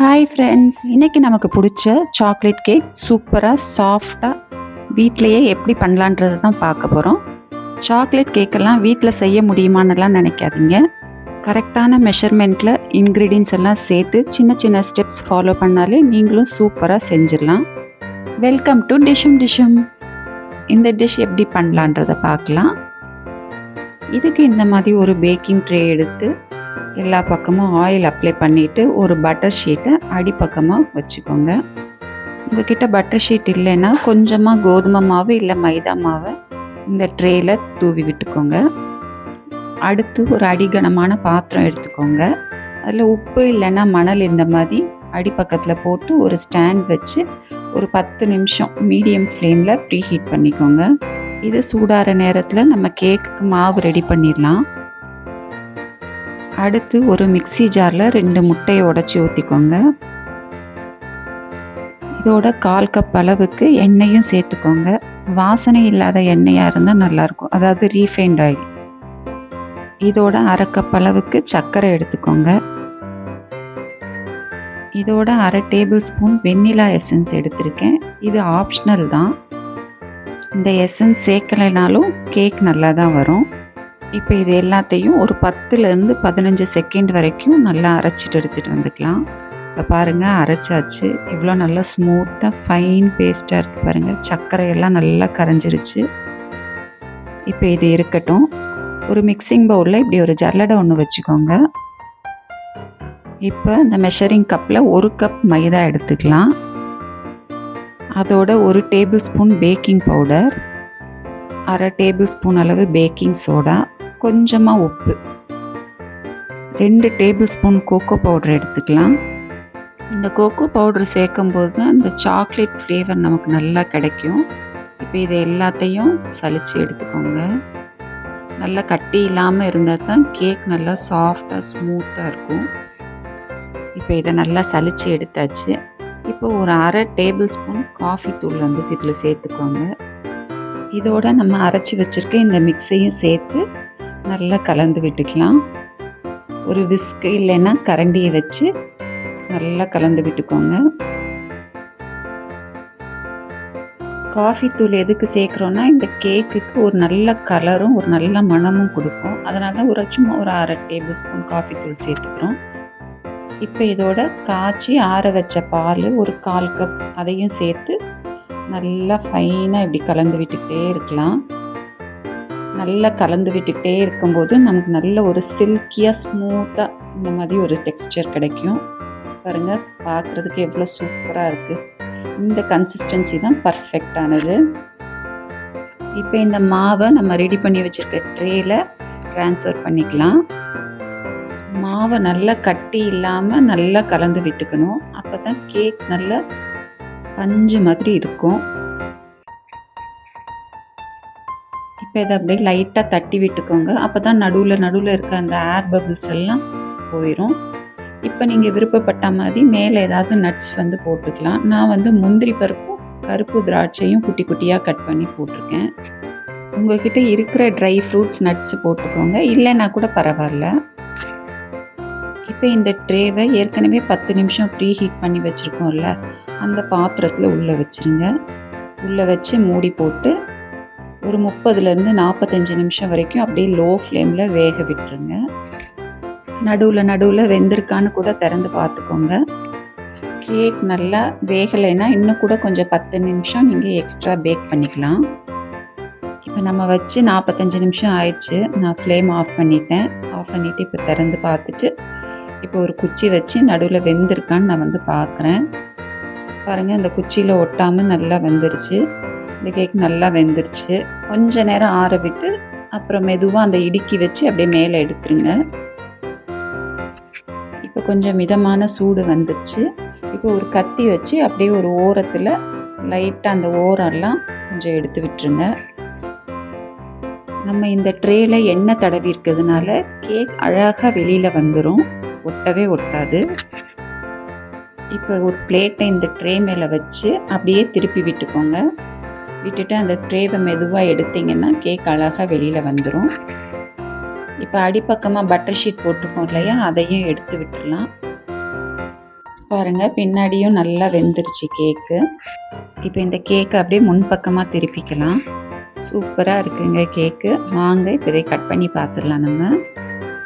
Hi friends இன்றைக்கி நமக்கு பிடிச்ச சாக்லேட் கேக் சூப்பராக சாஃப்டாக வீட்டிலையே எப்படி பண்ணலான்றது தான் பார்க்க போகிறோம் சாக்லேட் கேக்கெல்லாம் வீட்டில் செய்ய முடியுமான்னுலாம் நினைக்காதீங்க. கரெக்டான மெஷர்மெண்ட்டில் இன்க்ரீடியன்ஸ் எல்லாம் சேர்த்து சின்ன சின்ன ஸ்டெப்ஸ் ஃபாலோ பண்ணாலே நீங்களும் சூப்பராக செஞ்சிடலாம். வெல்கம் டு டிஷ்ஷும் டிஷ்ஷும் இந்த டிஷ் எப்படி பண்ணலான்றதை பார்க்கலாம். இதுக்கு இந்த மாதிரி ஒரு பேக்கிங் ட்ரே எடுத்து எல்லா பக்கமும் ஆயில் அப்ளை பண்ணிவிட்டு ஒரு பட்டர் ஷீட்டை அடிப்பக்கமாக வச்சுக்கோங்க. உங்ககிட்ட பட்டர் ஷீட் இல்லைன்னா கொஞ்சமாக கோதுமை மாவு இல்லை மைதா மாவை இந்த ட்ரேயில் தூவி விட்டுக்கோங்க. அடுத்து ஒரு அடிகனமான பாத்திரம் எடுத்துக்கோங்க. அதில் உப்பு இல்லைன்னா மணல் இந்த மாதிரி அடிப்பக்கத்தில் போட்டு ஒரு ஸ்டாண்ட் வச்சு ஒரு பத்து நிமிஷம் மீடியம் ஃப்ளேமில் ப்ரீ ஹீட் பண்ணிக்கோங்க. இது சூடாகிற நேரத்தில் நம்ம கேக்குக்கு மாவு ரெடி பண்ணிடலாம். அடுத்து ஒரு மிக்ஸி ஜாரில் ரெண்டு முட்டையை உடச்சி ஊற்றிக்கோங்க இதோட கால் கப் அளவுக்கு எண்ணெயும் சேர்த்துக்கோங்க. வாசனை இல்லாத எண்ணெயாக இருந்தால் நல்லாயிருக்கும் அதாவது ரீஃபைண்ட் ஆயில். இதோட அரை கப் அளவுக்கு சர்க்கரை எடுத்துக்கோங்க. இதோட அரை டேபிள் ஸ்பூன் வெண்ணிலா எசன்ஸ் எடுத்திருக்கேன். இது ஆப்ஷனல் தான். இந்த எசன்ஸ் சேர்க்கலைனாலும் கேக் நல்லா தான் வரும். இப்போ இது எல்லாத்தையும் ஒரு பத்துலேருந்து பதினஞ்சு செகண்ட் வரைக்கும் நல்லா அரைச்சிட்டு எடுத்துகிட்டு வந்துக்கலாம். இப்போ பாருங்கள் அரைச்சாச்சு. இவ்வளோ நல்லா ஸ்மூத்தாக ஃபைன் பேஸ்ட்டாக இருக்குது பாருங்கள் சர்க்கரையெல்லாம் நல்லா கரைஞ்சிருச்சு. இப்போ இது இருக்கட்டும். ஒரு மிக்சிங் பவுலில் இப்படி ஒரு ஜல்லடை ஒன்று வச்சுக்கோங்க. இப்போ இந்த மெஷரிங் கப்பில் ஒரு கப் மைதா எடுத்துக்கலாம். அதோட ஒரு டேபிள் ஸ்பூன் பேக்கிங் பவுடர் அரை டேபிள் ஸ்பூன் அளவு பேக்கிங் சோடா கொஞ்சமாக உப்பு. ரெண்டு டேபிள் ஸ்பூன் கோகோ பவுடர் எடுத்துக்கலாம். இந்த கோகோ பவுடர் சேர்க்கும் போது தான் இந்த சாக்லேட் ஃப்ளேவர் நமக்கு நல்லா கிடைக்கும். இப்போ இதை எல்லாத்தையும் சலித்து எடுத்துக்கோங்க. நல்லா கட்டி இல்லாமல் இருந்தால் தான் கேக் நல்லா சாஃப்டாக ஸ்மூத்தாக இருக்கும். இப்போ இதை நல்லா சலித்து எடுத்தாச்சு. இப்போ ஒரு அரை டேபிள் ஸ்பூன் காஃபி தூள் வந்து இதில் சேர்த்துக்கோங்க. இதோட நம்ம அரைச்சி வச்சுருக்க இந்த மிக்ஸையும் சேர்த்து நல்லா கலந்து விட்டுக்கலாம். ஒரு விஸ்க் இல்லைன்னா கரண்டியை வச்சு நல்லா கலந்து விட்டுக்கோங்க. காஃபி தூள் எதுக்கு சேர்க்குறோன்னா இந்த கேக்குக்கு ஒரு நல்ல கலரும் ஒரு நல்ல மணமும் கொடுக்கும். அதனால தான் ஒரு சும்மா ஒரு அரை டேபிள் ஸ்பூன் காஃபி தூள் சேர்த்துக்கிறோம். இப்போ இதோட காய்ச்சி ஆற வச்ச பால் ஒரு கால் கப் அதையும் சேர்த்து நல்லா ஃபைனாக இப்படி கலந்து விட்டுக்கிட்டே இருக்கலாம். நல்லா கலந்து விட்டுக்கிட்டே இருக்கும்போது நமக்கு நல்ல ஒரு சில்கியாக ஸ்மூத்தாக இந்த மாதிரி ஒரு டெக்ஸ்டர் கிடைக்கும். பாருங்கள் பார்க்குறதுக்கு எவ்வளோ சூப்பராக இருக்குது இந்த கன்சிஸ்டன்சி தான் பர்ஃபெக்டானது இப்போ இந்த மாவை நம்ம ரெடி பண்ணி வச்சுருக்க ட்ரேயில் ட்ரான்ஸ்ஃபர் பண்ணிக்கலாம். மாவை நல்லா கட்டி இல்லாமல் நல்லா கலந்து விட்டுக்கணும். அப்போ தான் கேக் நல்லா பஞ்சு மாதிரி இருக்கும். இப்போ இதை அப்படியே லைட்டாக தட்டி விட்டுக்கோங்க. அப்போ தான் நடுவில் நடுவில் இருக்க அந்த ஏர் பபிள்ஸ் எல்லாம் போயிடும் இப்போ நீங்கள் விருப்பப்பட்ட மாதிரி மேலே ஏதாவது நட்ஸ் வந்து போட்டுக்கலாம். நான் வந்து முந்திரி பருப்பும் கருப்பு திராட்சையும் குட்டி குட்டியாக கட் பண்ணி போட்டிருக்கேன். உங்கள்கிட்ட இருக்கிற ட்ரை ஃப்ரூட்ஸ் நட்ஸ் போட்டுக்கோங்க. இல்லைன்னா கூட பரவாயில்ல. இப்போ இந்த ட்ரேவை ஏற்கனவே பத்து நிமிஷம் ப்ரீ ஹீட் பண்ணி வச்சுருக்கோம்ல அந்த பாத்திரத்தில் உள்ளே வச்சுருங்க. உள்ளே வச்சு மூடி போட்டு ஒரு முப்பதுலேருந்து நாற்பத்தஞ்சு நிமிஷம் வரைக்கும் அப்படியே லோ ஃப்ளேமில் வேக விட்டுருங்க. நடுவில் நடுவில் வெந்திருக்கான்னு கூட திறந்து பார்த்துக்கோங்க. கேக் நல்லா வேகலைன்னா இன்னும் கூட கொஞ்சம் பத்து நிமிஷம் நீங்கள் எக்ஸ்ட்ரா பேக் பண்ணிக்கலாம். இப்போ நம்ம வச்சு நாற்பத்தஞ்சு நிமிஷம் ஆயிடுச்சு. நான் ஃப்ளேம் ஆஃப் பண்ணிட்டேன். ஆஃப் பண்ணிவிட்டு இப்போ திறந்து பார்த்துட்டு இப்போ ஒரு குச்சி வச்சு நடுவில் வெந்திருக்கான்னு நான் வந்து பார்க்குறேன். பாருங்கள் அந்த குச்சியில் ஒட்டாமல் நல்லா வெந்துருச்சு. இந்த கேக் நல்லா வெந்துருச்சு. கொஞ்ச நேரம் ஆற விட்டு அப்புறம் மெதுவாக அந்த இடுக்கி வச்சு அப்படியே மேலே எடுத்துருங்க. இப்போ கொஞ்சம் மிதமான சூடு வந்துருச்சு. இப்போ ஒரு கத்தி வச்சு அப்படியே ஒரு ஓரத்தில் லைட்டாக அந்த ஓரெல்லாம் கொஞ்சம் எடுத்து விட்டுருங்க. நம்ம இந்த ட்ரேயில் எண்ணெய் தடவி இருக்கிறதுனால கேக் அழகாக வெளியில் வந்துடும் ஒட்டவே ஒட்டாது. இப்போ ஒரு பிளேட்டை இந்த ட்ரே மேலே வச்சு அப்படியே திருப்பி விட்டுக்கோங்க. விட்டுட்டு அந்த ட்ரேவை மெதுவாக எடுத்திங்கன்னா கேக் அழகாக வெளியில் வந்துடும் இப்போ அடிப்பக்கமாக பட்டர் ஷீட் போட்டிருக்கோம் இல்லையா? அதையும் எடுத்து விட்டுடலாம். பாருங்கள் பின்னாடியும் நல்லா வெந்துருச்சு கேக்கு இப்போ இந்த கேக்கை அப்படியே முன்பக்கமாக திருப்பிக்கலாம். சூப்பராக இருக்குங்க கேக்கு வாங்க இப்போ இதை கட் பண்ணி பார்த்துடலாம் நம்ம.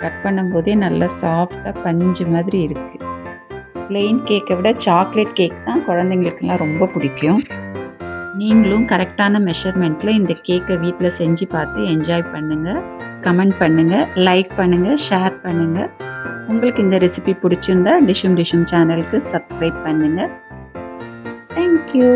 கட் பண்ணும்போதே நல்லா சாஃப்டாக பஞ்சு மாதிரி இருக்குது plain கேக்கை விட சாக்லேட் கேக் தான் குழந்தைங்களுக்கெல்லாம் ரொம்ப பிடிக்கும். நீங்களும் கரெக்டான மெஷர்மெண்ட்டில் இந்த கேக்கை வீட்டில் செஞ்சு பார்த்து என்ஜாய் பண்ணுங்கள் கமெண்ட் பண்ணுங்கள் லைக் பண்ணுங்கள் ஷேர் பண்ணுங்கள் உங்களுக்கு இந்த ரெசிபி பிடிச்சிருந்தா டிஷும் டிஷும் சேனலுக்கு சப்ஸ்கிரைப் பண்ணுங்கள் தேங்க்யூ